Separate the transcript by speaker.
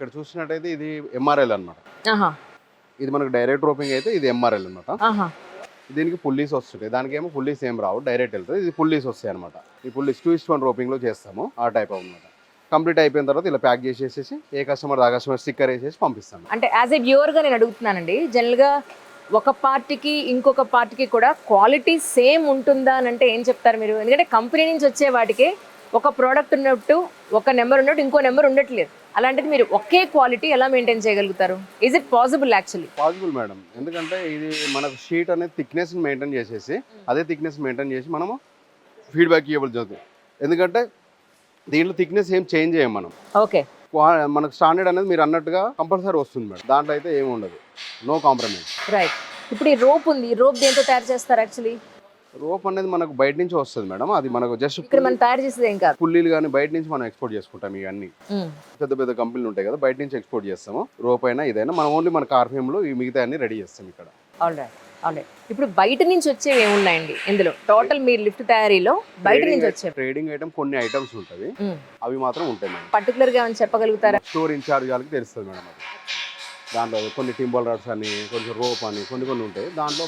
Speaker 1: ఇక్కడ చూసినట్టయితే ఇది ఎంఆర్ఎల్ అన్నమాట.
Speaker 2: ఆహా.
Speaker 1: ఇది మనకు డైరెక్ట్ రోపింగ్ అయితే ఇది ఎంఆర్ఎల్ అనమాట దీనికి పుల్లీస్ వస్తుంటాయి. దానికి ఏమో పుల్లీస్ ఏం రావు. డైరెక్ట్ వెళ్తుంది. ఇది పుల్లీస్ వస్తాయి అనమాట ఈ pulleys two is to one రోపింగ్లో చేస్తాము. ఆ టైప్ అనమాట కంప్లీట్ అయిపోయిన తర్వాత ఇలా ప్యాక్ చేసేసి ఏ కస్టమర్ ఆ కస్టమర్ స్టిక్కర్ వేసేసి పంపిస్తాను
Speaker 2: అంటే యాజ్ ఏ వ్యూవర్గా నేను అడుగుతున్నానండి జనరల్గా ఒక పార్టీకి ఇంకొక పార్టీకి కూడా క్వాలిటీ సేమ్ ఉంటుందా అని అంటే ఏం చెప్తారు మీరు? ఎందుకంటే కంపెనీ నుంచి వచ్చే వాటికి ఒక ప్రోడక్ట్ ఉన్నట్టు ఒక నెంబర్ ఉన్నట్టు ఇంకో నెంబర్ ఉండట్లేదు. అలాంటిది మీరు ఒకే క్వాలిటీ ఎలా మెయింటైన్ చేయగలుగుతారు? Is it possible actually
Speaker 1: possible madam ఎందుకంటే ఇది మనకు షీట్ అనేది థిక్నెస్ మెయింటైన్ చేసేసి అదే థిక్నెస్ మెయింటైన్ చేసి మనము ఫీడ్బ్యాక్ ఇవ్వబడి జరుగుతుంది. ఎందుకంటే దీంట్లో థిక్నెస్ ఏం చేంజ్ చేయం మనం.
Speaker 2: ఓకే
Speaker 1: మనకు స్టాండర్డ్ అనేది మీరు అన్నట్టుగా కంపల్సరీ వస్తుంది మేడం దాంట్లో అయితే ఏమి ఉండదు. నో కాంప్రమైజ్
Speaker 2: రైట్ ఇప్పుడు ఈ రోప్ ఉంది. ఈ రోప్ దేంతో తయారు చేస్తారు యాక్చువల్లీ
Speaker 1: రోప్ అనేది మనకు బయట నుంచి వస్తుంది మేడం. అది మనకు జస్ట్
Speaker 2: ఇక్కడ మనం తయారు చేసేది ఏం కాదు.
Speaker 1: పుల్లీలు కానీ బయట నుంచి మనం ఎక్స్పోర్ట్ చేసుకుంటాం ఇవన్నీ పెద్ద పెద్ద కంపెనీలు ఉంటాయి కదా బయట నుంచి ఎక్స్పోర్ట్ చేస్తాము. రోప్ అయినా ఇదైనా మనం ఓన్లీ మన కార్ఫేమ్లో ఈ మిగతా అన్ని రెడీ చేస్తాం ఇక్కడ.
Speaker 2: ఇప్పుడు బయట నుంచి వచ్చేవి ఏమున్నాయండి ఇందులో? టోటల్ మీరు లిఫ్ట్ తయారీలో బయట నుంచి వచ్చేవి.
Speaker 1: ట్రేడింగ్ ఐటమ్ కొన్ని ఐటమ్స్ ఉంటుంది. అవి మాత్రం ఉంటాయి మేడం.
Speaker 2: పర్టికులర్గా ఏమైనా చెప్పగలుగుతారా?
Speaker 1: స్టోర్ ఇన్ఛార్జ్ వాళ్ళకి తెలుస్తుంది మేడం అది. దాంట్లో కొన్ని టింబల్ రాడ్స్ అని కొంచెం రోప్ అని కొన్ని కొన్ని ఉంటాయి. దాంట్లో